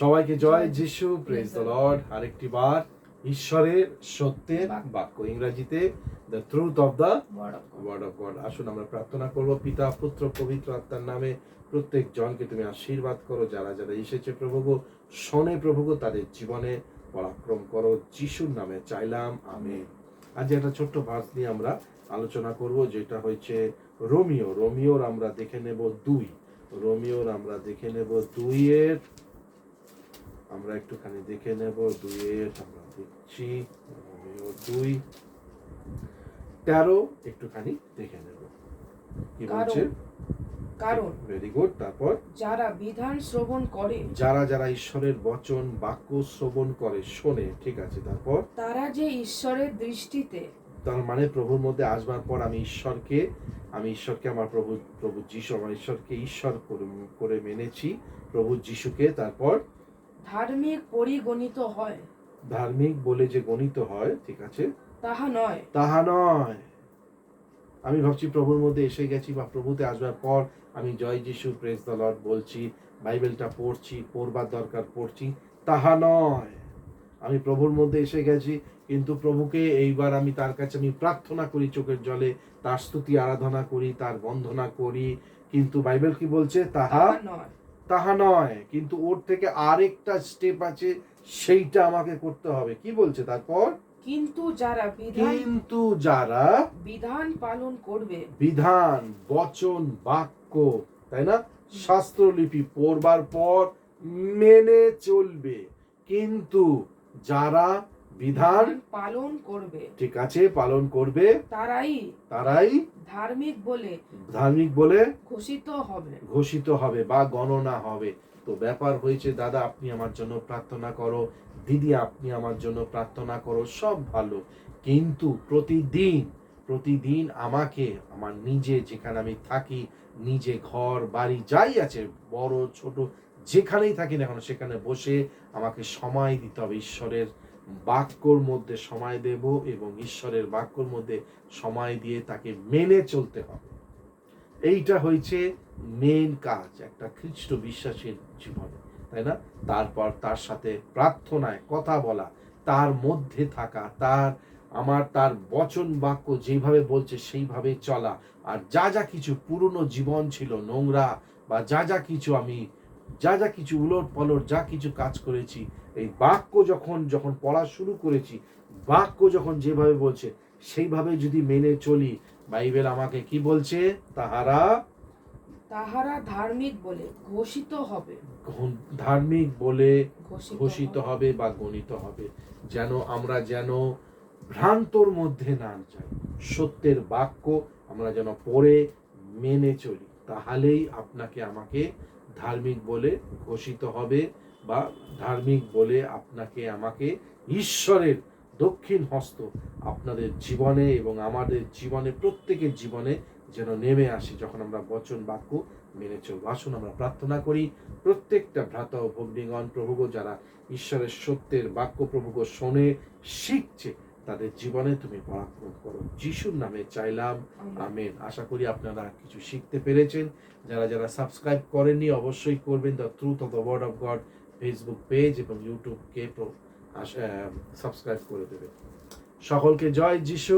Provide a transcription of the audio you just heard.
সবাইকে জয়। যিশু praise the Lord আরেকটি বার ঈশ্বরের সত্যের বাক্য। ইংরেজিতে the truth of the. Word of God আসুন আমরা প্রার্থনা করব পিতা পুত্র পবিত্র আত্মার নামে প্রত্যেক জনকে তুমি আশীর্বাদ করো। যারা যারা এসেছে প্রভুগো শোনে প্রভুগো তাদের জীবনে পরাক্রম করো। যিশুর নামে চাইলাম আমি আজ একটা ছোট্ট ভাস নিয়ে আমরা আলোচনা করব যেটা হয়েছে রোমিও। রোমিওর আমরা দেখে নেব দুই। রোমিওর আমরা দেখে নেব দুইয়ের আমরা একটুখানি দেখে নেব দুইয়ের আমরা দেখছি দুই। তেরো একটুখানি দেখে নেব। কি বলছে কারণ ভেরি গুড তারপর? যারা বিধান শ্রবণ করে যারা যারা ঈশ্বরের বচন বাক্য শ্রবণ করে শোনে ঠিক আছে তারপর? তারা যে ঈশ্বরের দৃষ্টিতে তার মানে প্রভুর মধ্যে আসবার পর আমি ঈশ্বরকে আমি ঈশ্বরকে আমার প্রভু প্রভু যিশু আমার ঈশ্বরকে ঈশ্বর করে মেনেছি প্রভু যিশুকে তারপর? ধার্মিক পরিগণিত হয়। ধার্মিক বলে যে গণিত হয় ঠিক আছে? তাহা নয়। তাহা নয়। আমি ভাবছি প্রভুর মধ্যে এসে গেছি বা প্রভুতে আসবার পর আমি জয় যিশু প্রেস দ্য লর্ড বলছি বাইবেলটা পড়ছি পড়বার দরকার পড়ছি তাহা নয়। আমি প্রভুর মধ্যে এসে গেছি কিন্তু প্রভুকে এইবার আমি তার কাছে আমি প্রার্থনা করি চোখের জলে তার স্তুতি আরাধনা করি তার বন্ধনা করি কিন্তু বাইবেল কি বলছে? তাহা তাহা নয়। তাহা নয় কিন্তু ওর থেকে আরেকটা স্টেপ আছে সেইটা আমাকে করতে হবে। কি বলছে তারপর? কিন্তু যারা বিধান কিন্তু যারা বিধান পালন করবে। বিধান বচন বাক্য তাই না? শাস্ত্রলিপি পড়বার পর মেনে চলবে। কিন্তু যারা বিধান পালন করবে। ঠিক আছে পালন করবে। তারাই তারাই ধার্মিক বলে ধার্মিক বলে ঘোষিত হবে। ঘোষিত হবে বা গণনা হবে। তো ব্যাপার হয়েছে দাদা আপনি আমার জন্য প্রার্থনা করো দিদি আপনি আমার জন্য প্রার্থনা করো সব ভালো। কিন্তু প্রতিদিন প্রতিদিন আমাকে আমার নিজে যেখানে আমি থাকি নিজে ঘর বাড়ি যাই আছে বড় ছোট যেখানেই থাকি না কেন সেখানে বসে আমাকে সময় দিতে হবে ঈশ্বরের বাক্যর মধ্যে সময় দেব এবং ঈশ্বরের বাক্যর মধ্যে সময় দিয়ে তাকে মেনে চলতে হবে। এইটা হয়েছে মেন কাজ, একটা খ্রিস্ট বিশ্বাসীর জীবনে, তাই না? তারপর তার সাথে প্রার্থনায় কথা বলা, তার মধ্যে থাকা, তার, আমার তার বচন বাক্য যেভাবে বলছে সেইভাবে চলা, আর যা যা কিছু পুরনো জীবন ছিল, নোংরা বা যা যা কিছু আমি, যা যা কিছু উলট পলট যা কিছু কাজ করেছি এই বাক্য যখন যখন পড়া শুরু করেছি বাক্য যখন যেভাবে বলছে সেইভাবে যদি মেনে চলি বাইবেল আমাকে কি বলছে? তাহারা তাহারা ধার্মিক বলে ঘোষিত হবে। ধার্মিক বলে ঘোষিত। হবে বা গণিত হবে। যেন আমরা যেন ভ্রান্তর মধ্যে না যাই। সত্যের বাক্য আমরা যেন পড়ে মেনে চলি। তাহলেই আপনাকে আমাকে ধার্মিক বলে ঘোষিত হবে। বা ধার্মিক বলে আপনাকে আমাকে ঈশ্বরের দক্ষিণ হস্ত আপনাদের জীবনে এবং আমাদের জীবনে প্রত্যেকের জীবনে যেন নেমে আসে যখন আমরা বচন বাক্য মেনে চলবো। আসুন আমরা প্রার্থনা করি প্রত্যেকটা ভ্রাতা ও ভগ্নীগণ প্রভুগ যারা ঈশ্বরের সত্যের বাক্য প্রভুগ শোনে শিখছে তাদের জীবনে তুমি পরাক্রম করো। যিশুর নামে চাইলাম আমেন। আমেন। আশা করি আপনারা কিছু শিখতে পেরেছেন। যারা যারা সাবস্ক্রাইব করেননি অবশ্যই করবেন। The truth of the word of God Facebook page এবং ইউটিউবকে সাবস্ক্রাইব করে দেবে। সকলকে জয় যিশু